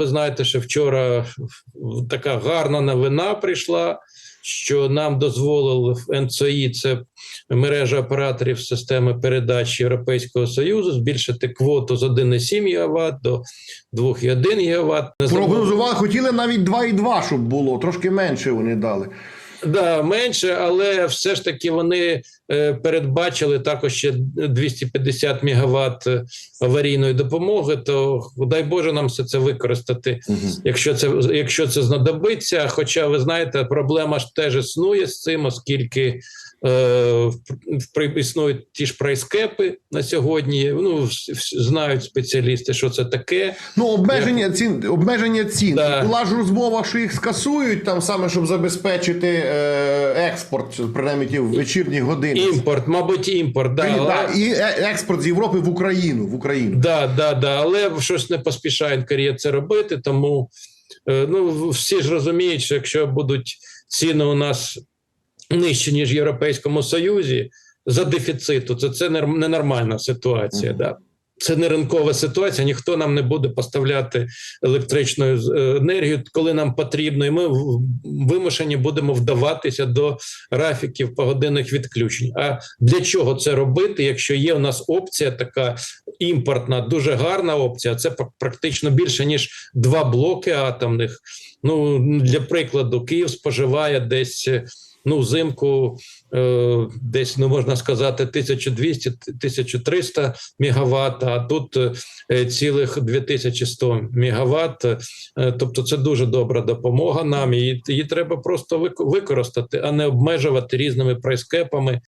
Ви знаєте, що вчора така гарна новина прийшла, що нам дозволили в НЦІ, це мережа операторів системи передач Європейського Союзу, збільшити квоту з 1,7 ГВт до 2,1 ГВт. Прогнозували, хотіли навіть 2,2, щоб було, трошки менше вони дали. Да, менше, але все ж таки вони е, передбачили також ще 250 мегаватт аварійної допомоги. То дай Боже нам все це використати, якщо це якщо це знадобиться. Хоча ви знаєте, проблема ж теж існує з цим, оскільки е, існують ті ж прайскепи на сьогодні. Ну знають спеціалісти, що це таке. Ну, обмеження цін, обмеження цін. Да. Була ж розмова, що їх скасують там саме, щоб забезпечити е, експорт, принаймні ті в вечірні години. Імпорт, мабуть, імпорт. Да, І, але- да, і е- експорт з Європи в Україну. В Україну. Да, да, да, але щось не поспішає НКРЄ це робити, тому е, ну, всі ж розуміють, що якщо будуть ціни у нас нижчі, ніж в Європейському Союзі за дефіциту, то це ненормальна ситуація. Мгм. Да. Це не ринкова ситуація, ніхто нам не буде поставляти електричну е, енергію, коли нам потрібно, і ми вимушені будемо вдаватися до графіків погодинних відключень. А для чого це робити, якщо є у нас опція така імпортна, дуже гарна опція. Це практично більше ніж два блоки атомних. Ну для прикладу, Київ споживає десь. Ну, взимку е, десь ну можна сказати 1200-1300 мегаватт, а тут е, цілих 2100 мегаватт. Е, тобто, це дуже добра допомога нам, її, її треба просто вик- використати, а не обмежувати різними прайскепами